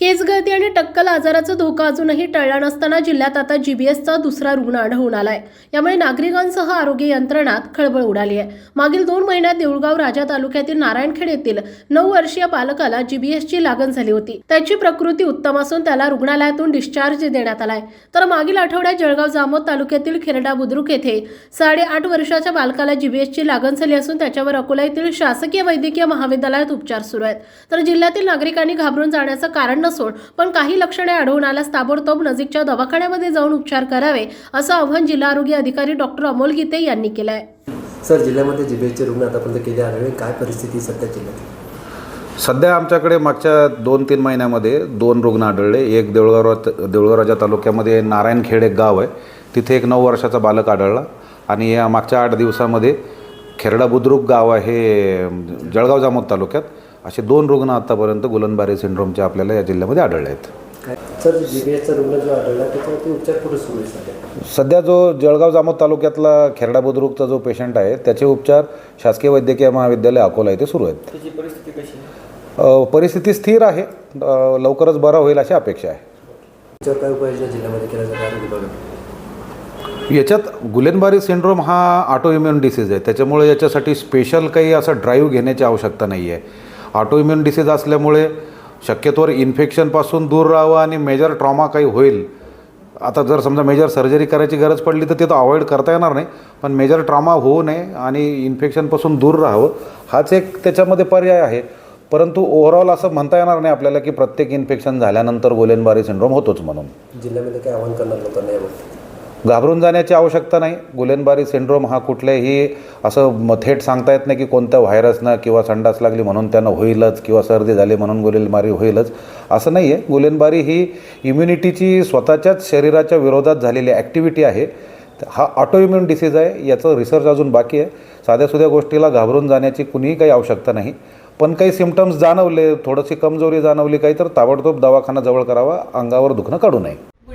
केस गळती आणि टक्कल आजाराचा धोका अजूनही टळला नसताना जिल्ह्यात आता जीबीएसचा दुसरा रुग्ण आढळून आलाय. यामुळे नागरिकांसह आरोग्य यंत्रणात खळबळ उडाली आहे मागील दोन महिन्यात देऊळगाव राजा तालुक्यातील नारायणखेड येथील नऊ वर्षीय बालकाला जीबीएसची लागण झाली होती. त्याची प्रकृती उत्तम असून त्याला रुग्णालयातून डिस्चार्ज देण्यात आलाय. तर मागील आठवड्यात जळगाव जामोद तालुक्यातील खेरडा बुद्रुक येथे साडेआठ वर्षाच्या बालकाला जीबीएसची लागण झाली असून त्याच्यावर अकोला येथील शासकीय वैद्यकीय महाविद्यालयात उपचार सुरू आहेत. तर जिल्ह्यातील नागरिकांनी घाबरून जाण्याचं कारण नसून पण काही लक्षणे आढळून आल्यास ताबडतोब नजीकच्या दवाखान्यामध्ये जाऊन उपचार करावे असं आवाहन जिल्हा आरोग्य अधिकारी डॉक्टर अमोल गीते यांनी केलं आहे सर जिल्ह्यामध्ये जीबीएसचे रुग्ण आतापर्यंत किती आढळले काय परिस्थिती सध्या जिल्ह्यात? सध्या आमच्याकडे मागच्या दोन तीन महिन्यामध्ये दोन रुग्ण आढळले. एक देऊळगाव देऊळगाव राजा तालुक्यामध्ये नारायणखेड एक गाव आहे. तिथे एक नऊ वर्षाचा बालक आढळला. आणि या मागच्या आठ दिवसामध्ये खेरडा बुद्रुक गाव आहे जळगाव जामोद तालुक्यात. असे दोन रुग्ण आत्तापर्यंत गुलनबारी सिंड्रोमचे आपल्याला या जिल्ह्यामध्ये आढळले आहेत. काय सर जीबीएसचा रुग्ण जो आढळला त्याच्यावरती उपचार कुठे सुरू आहे सध्या? जो जळगाव जामोद तालुक्यातला खेरडा बुद्रुकचा जो पेशंट आहे त्याचे उपचार शासकीय वैद्यकीय महाविद्यालय अकोला येथे सुरू आहेत. परिस्थिती कशी अ, परिस्थिती स्थिर आहे. लवकरच बरा होईल अशी अपेक्षा आहे. त्याच्यावर काय उपाययोजना जिल्ह्यामध्ये केल्या जातात आरोग्य विभागात? याच्यात गुलेनबारी सिंड्रोम हा ऑटो इम्युन डिसीज आहे. त्याच्यामुळे याच्यासाठी स्पेशल काही असं ड्राईव्ह घेण्याची आवश्यकता नाही आहे ऑटोइम्युन डिसीज असल्यामुळे शक्यतोवर इन्फेक्शनपासून दूर राहावं आणि मेजर ट्रॉमा काही होईल. आता जर समजा मेजर सर्जरी करायची गरज पडली तर ते तर अवॉइड करता येणार नाही पण मेजर ट्रॉमा होऊ नये आणि इन्फेक्शनपासून दूर राहावं हाच एक त्याच्यामध्ये पर्याय आहे. परंतु ओव्हरऑल असं म्हणता येणार नाही आपल्याला की प्रत्येक इन्फेक्शन झाल्यानंतर गोलेनबारी सिंड्रोम होतोच म्हणून. जिल्ह्यामध्ये काय आव्हान करणार लोकांना याबाबत घाबरून जाण्याची आवश्यकता नाही. गुलेनबारी सिंड्रोम हा कुठल्याही असं थेट सांगता येत नाही की कोणत्या व्हायरसनं किंवा संडास लागली म्हणून त्यांना होईलच किंवा सर्दी झाली म्हणून गुलेनबारी होईलच. असं नाही आहे गुलेनबारी ही इम्युनिटीची स्वतःच्याच शरीराच्या विरोधात झालेली ॲक्टिव्हिटी आहे. हा ऑटोइम्युन डिसीज आहे. याचं रिसर्च अजून बाकी आहे. साध्यासुध्या गोष्टीला घाबरून जाण्याची कुणीही काही आवश्यकता नाही. पण काही सिमटम्स जाणवले थोडीशी कमजोरी जाणवली काही तर ताबडतोब दवाखाना जवळ करावा अंगावर दुखणं काढू नये.